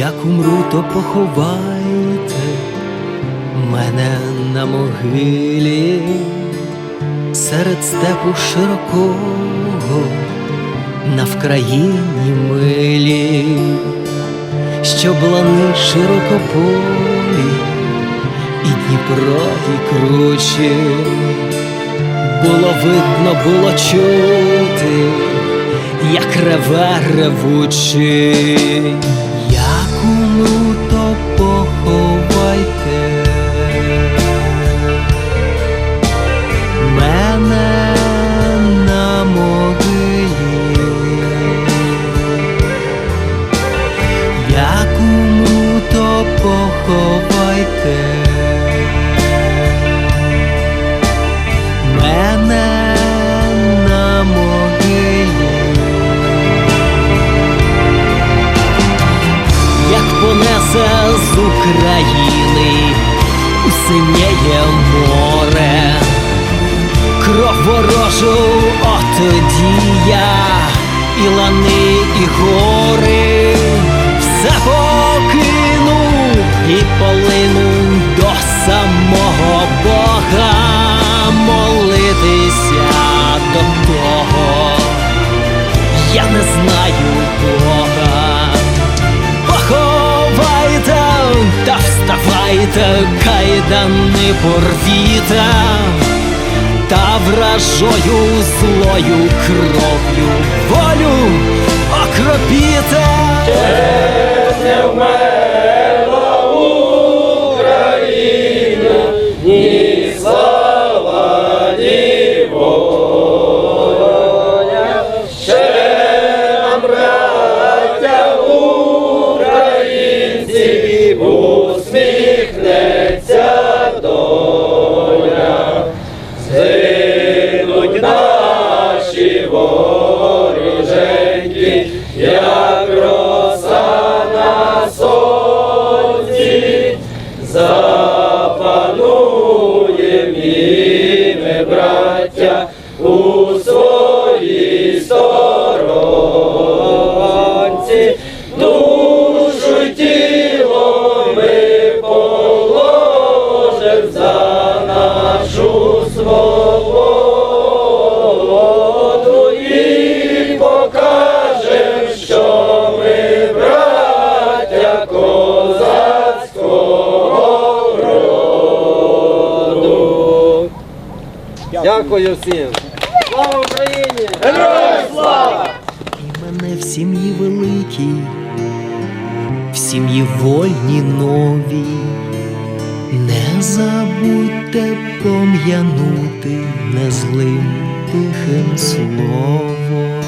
Як умру, то поховайте мене на могилі. Серед степу широкого на Вкраїні милі, що блани широкополі і Дніпро і кручі, було видно, було чути, як реве ревучий, ворожу отоді я, і лани, і гори, все покину і полину до самого Бога молитися до того. Я не знаю Бога. Поховайте та вставайте, кайдани порвіте, та вражою злою кров'ю волю окропіте. Запанує ми, браття, у своїй Дякую всім. Слава Україні! Героям слава! І мене в сім'ї великій, в сім'ї вольні новій. Не забудьте пом'янути незлим тихим словом.